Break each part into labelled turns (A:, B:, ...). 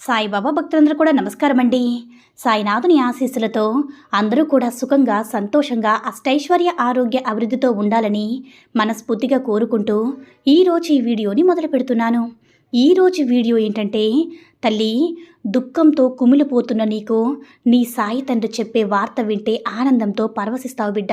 A: సాయిబాబా భక్తులందరూ కూడా నమస్కారం అండి సాయినాథుని ఆశీస్సులతో అందరూ కూడా సుఖంగా సంతోషంగా అష్టైశ్వర్య ఆరోగ్య అభివృద్ధితో ఉండాలని మనస్ఫూర్తిగా కోరుకుంటూ ఈరోజు ఈ వీడియోని మొదలు పెడుతున్నాను. ఈరోజు వీడియో ఏంటంటే తల్లి దుఃఖంతో కుమిలిపోతున్న నీకు నీ సాయి తండ్రి చెప్పే వార్త వింటే ఆనందంతో పరవశిస్తావు బిడ్డ.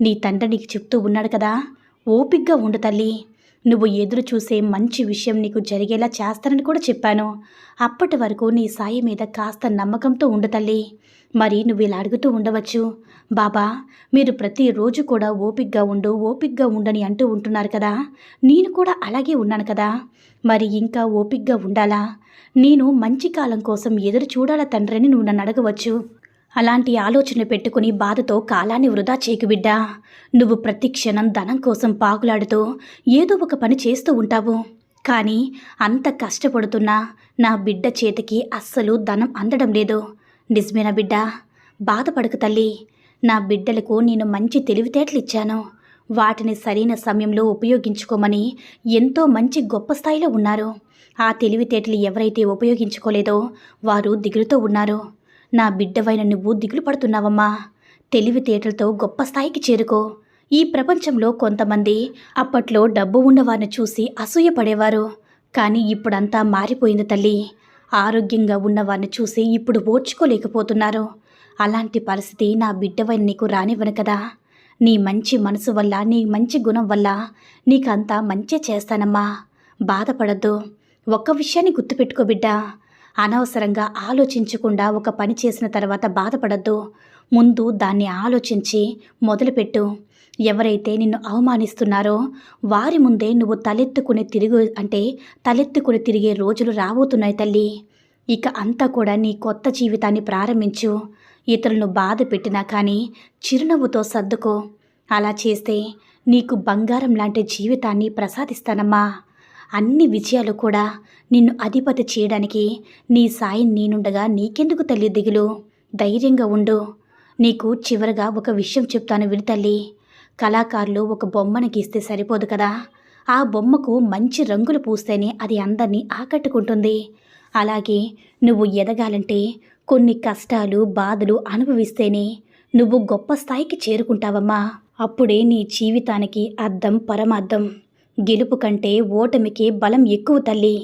A: నీ తండ్రి నీకు చెప్తూ ఉన్నాడు కదా. ఓపిగ్గా ఉండు తల్లి. నువ్వు ఎదురు చూసే మంచి విషయం నీకు జరిగేలా చేస్తానని కూడా చెప్పాను. అప్పటి వరకు నీ సాయి మీద కాస్త నమ్మకంతో ఉండు తల్లి. మరి నువ్వు ఇలా అడుగుతూ ఉండవచ్చు. బాబా మీరు ప్రతిరోజు కూడా ఓపిగ్గా ఉండు ఓపిగ్గా ఉండని అంటూ ఉంటున్నారు కదా. నేను కూడా అలాగే ఉన్నాను కదా. మరి ఇంకా ఓపిగ్గా ఉండాలా? నేను మంచి కాలం కోసం ఎదురు చూడాలా తండ్రి అని నువ్వు నన్ను అడగవచ్చు. అలాంటి ఆలోచన పెట్టుకుని బాధతో కాలాన్ని వృధా చేయకు బిడ్డా. నువ్వు ప్రతి క్షణం ధనం కోసం పాకులాడుతూ ఏదో ఒక పని చేస్తూ ఉంటావు. కానీ అంత కష్టపడుతున్నా నా బిడ్డ చేతికి అస్సలు ధనం అందడం లేదు. నిజమేనా బిడ్డ? బాధపడకు తల్లి. నా బిడ్డలకు నేను మంచి తెలివితేటలు ఇచ్చాను. వాటిని సరైన సమయంలో ఉపయోగించుకోమని ఎంతో మంచి గొప్ప స్థాయిలో ఉన్నారు. ఆ తెలివితేటలు ఎవరైతే ఉపయోగించుకోలేదో వారు దిగులుతో ఉన్నారు. నా బిడ్డవైన నువ్వు దిగులు పడుతున్నావమ్మా. తెలివితేటలతో గొప్ప స్థాయికి చేరుకో. ఈ ప్రపంచంలో కొంతమంది అప్పట్లో డబ్బు ఉన్నవారిని చూసి అసూయపడేవారు కానీ ఇప్పుడంతా మారిపోయింది తల్లి. ఆరోగ్యంగా ఉన్నవారిని చూసి ఇప్పుడు ఓర్చుకోలేకపోతున్నారు. అలాంటి పరిస్థితి నా బిడ్డవైన నీకు రానివ్వను కదా. నీ మంచి మనసు వల్ల నీ మంచి గుణం వల్ల నీకంతా మంచి చేస్తానమ్మా. బాధపడద్దు. ఒక్క విషయాన్ని గుర్తుపెట్టుకో బిడ్డా. అనవసరంగా ఆలోచించకుండా ఒక పని చేసిన తర్వాత బాధపడద్దు. ముందు దాన్ని ఆలోచించి మొదలుపెట్టు. ఎవరైతే నిన్ను అవమానిస్తున్నారో వారి ముందే నువ్వు తలెత్తుకుని తిరుగు అంటే తలెత్తుకుని తిరిగే రోజులు రాబోతున్నాయి తల్లి. ఇక అంతా కూడా నీ కొత్త జీవితాన్ని ప్రారంభించు. ఇతరులను బాధ పెట్టినా కానీ చిరునవ్వుతో సర్దుకో. అలా చేస్తే నీకు బంగారం లాంటి జీవితాన్ని ప్రసాదిస్తానమ్మా. అన్ని విజయాలు కూడా నిన్ను అధిపతి చేయడానికి నీ సాయం నేనుండగా నీకెందుకు తల్లి దిగులు? ధైర్యంగా ఉండు. నీకు చివరగా ఒక విషయం చెప్తాను విని తల్లి. కళాకారులు ఒక బొమ్మను గీస్తే సరిపోదు కదా. ఆ బొమ్మకు మంచి రంగులు పూస్తేనే అది అందరినీ ఆకట్టుకుంటుంది. అలాగే నువ్వు ఎదగాలంటే కొన్ని కష్టాలు బాధలు అనుభవిస్తేనే నువ్వు గొప్ప స్థాయికి చేరుకుంటావమ్మా. అప్పుడే నీ జీవితానికి అర్థం పరమార్థం. గెలుపు కంటే ఓటమికి బలం ఎక్కువ తల్లి.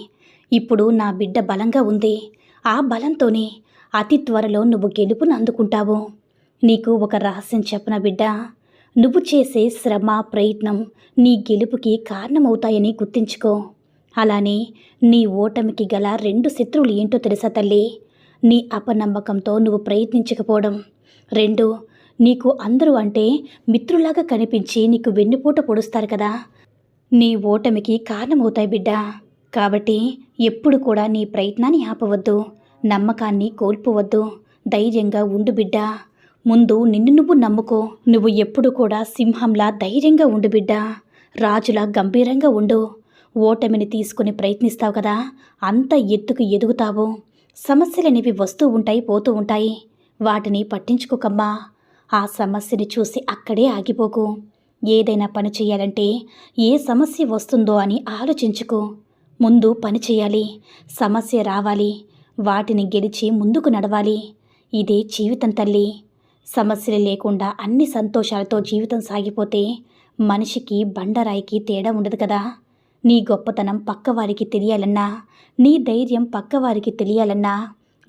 A: ఇప్పుడు నా బిడ్డ బలంగా ఉంది. ఆ బలంతోనే అతి త్వరలో నువ్వు గెలుపును అందుకుంటావు. నీకు ఒక రహస్యం చెప్పన బిడ్డ నువ్వు చేసే శ్రమ ప్రయత్నం నీ గెలుపుకి కారణమవుతాయని గుర్తించుకో. అలానే నీ ఓటమికి గల రెండు శత్రువులు ఏంటో తెలుసా తల్లి? నీ అపనమ్మకంతో నువ్వు ప్రయత్నించకపోవడం. రెండు నీకు అందరూ అంటే మిత్రులాగా కనిపించి నీకు వెన్నుపూట పొడుస్తారు కదా. నీ ఓటమికి కారణమవుతాయి బిడ్డ. కాబట్టి ఎప్పుడు కూడా నీ ప్రయత్నాన్ని ఆపవద్దు. నమ్మకాన్ని కోల్పోవద్దు. ధైర్యంగా ఉండు బిడ్డ. ముందు నిన్ను నువ్వు నమ్ముకో. నువ్వు ఎప్పుడు కూడా సింహంలా ధైర్యంగా ఉండు బిడ్డ. రాజులా గంభీరంగా ఉండు. ఓటమిని తీసుకుని ప్రయత్నిస్తావు కదా. అంత ఎత్తుకు ఎదుగుతావు. సమస్యలనేవి వస్తూ ఉంటాయి పోతూ ఉంటాయి. వాటిని పట్టించుకోకమ్మా. ఆ సమస్యని చూసి అక్కడే ఆగిపోకు. ఏదైనా పని చేయాలంటే ఏ సమస్య వస్తుందో అని ఆలోచించుకో. ముందు పని చేయాలి సమస్య రావాలి వాటిని గెలిచి ముందుకు నడవాలి. ఇదే జీవితం తల్లి. సమస్యలు లేకుండా అన్ని సంతోషాలతో జీవితం సాగిపోతే మనిషికి బండరాయికి తేడా ఉండదు కదా. నీ గొప్పతనం పక్కవారికి తెలియాలన్నా నీ ధైర్యం పక్కవారికి తెలియాలన్నా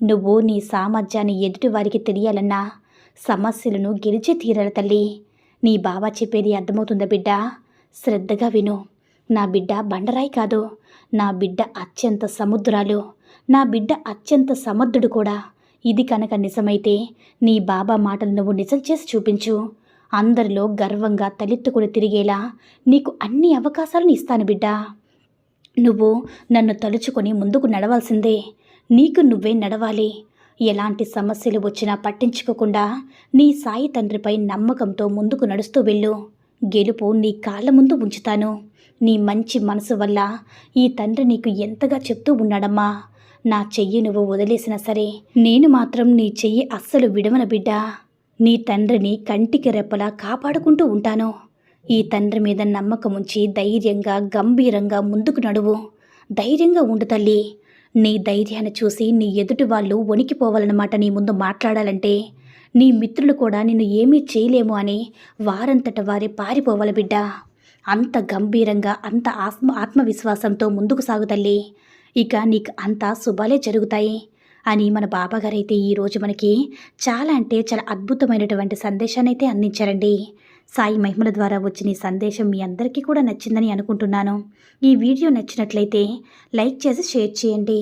A: నువ్వు నీ సామర్థ్యాన్ని ఎదుటివారికి తెలియాలన్నా సమస్యలను గెలిచి తీరాలి తల్లి. నీ బావ చెప్పేది అర్థమవుతుందా బిడ్డ? శ్రద్ధగా విను. నా బిడ్డ బండరాయి కాదు. నా బిడ్డ అత్యంత సముద్రాలు. నా బిడ్డ అత్యంత సమర్థుడు కూడా. ఇది కనుక నిజమైతే నీ బాబా మాటలు నువ్వు నిజం చేసి చూపించు. అందరిలో గర్వంగా తలెత్తుకుని తిరిగేలా నీకు అన్ని అవకాశాలను ఇస్తాను బిడ్డ. నువ్వు నన్ను తలుచుకొని ముందుకు నడవాల్సిందే. నీకు నువ్వే నడవాలి. ఎలాంటి సమస్యలు వచ్చినా పట్టించుకోకుండా నీ సాయి తండ్రిపై నమ్మకంతో ముందుకు నడుస్తూ వెళ్ళు. గెలుపు నీ కాళ్ళ ముందు ఉంచుతాను. నీ మంచి మనసు వల్ల ఈ తండ్రి నీకు ఎంతగా చెప్తూ ఉన్నాడమ్మా. నా చెయ్యి నువ్వు వదిలేసినా సరే నేను మాత్రం నీ చెయ్యి అస్సలు విడవన బిడ్డ. నీ తండ్రిని కంటికి రెప్పలా కాపాడుకుంటూ ఉంటాను. ఈ తండ్రి మీద నమ్మకం ఉంచి ధైర్యంగా గంభీరంగా ముందుకు నడువు. ధైర్యంగా ఉండు తల్లి. నీ ధైర్యాన్ని చూసి నీ ఎదుటి వాళ్ళు వణికిపోవాలన్నమాట నీ ముందు మాట్లాడాలంటే. నీ మిత్రులు కూడా నిన్ను ఏమీ చేయలేము అని వారంతట వారే పారిపోవాలి బిడ్డ. అంత గంభీరంగా అంత ఆత్మ ఆత్మవిశ్వాసంతో ముందుకు సాగు తల్లి. ఇక నీకు అంత శుభాలే జరుగుతాయి అని మన బాబాగారైతే ఈరోజు మనకి చాలా అంటే చాలా అద్భుతమైనటువంటి సందేశాన్ని అయితే అందించారండి. సాయి మహిమల ద్వారా వచ్చిన సందేశం మీ అందరికీ కూడా నచ్చిందని అనుకుంటున్నాను. ఈ వీడియో నచ్చినట్లయితే లైక్ చేసి షేర్ చేయండి.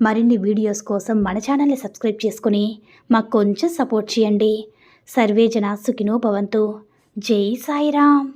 A: మరిన్ని వీడియోస్ కోసం మన ఛానల్ని సబ్స్క్రైబ్ చేసుకుని మాకు కొంచెం సపోర్ట్ చేయండి. సర్వే జన సుఖినో భవంతు. జై సాయిరామ్.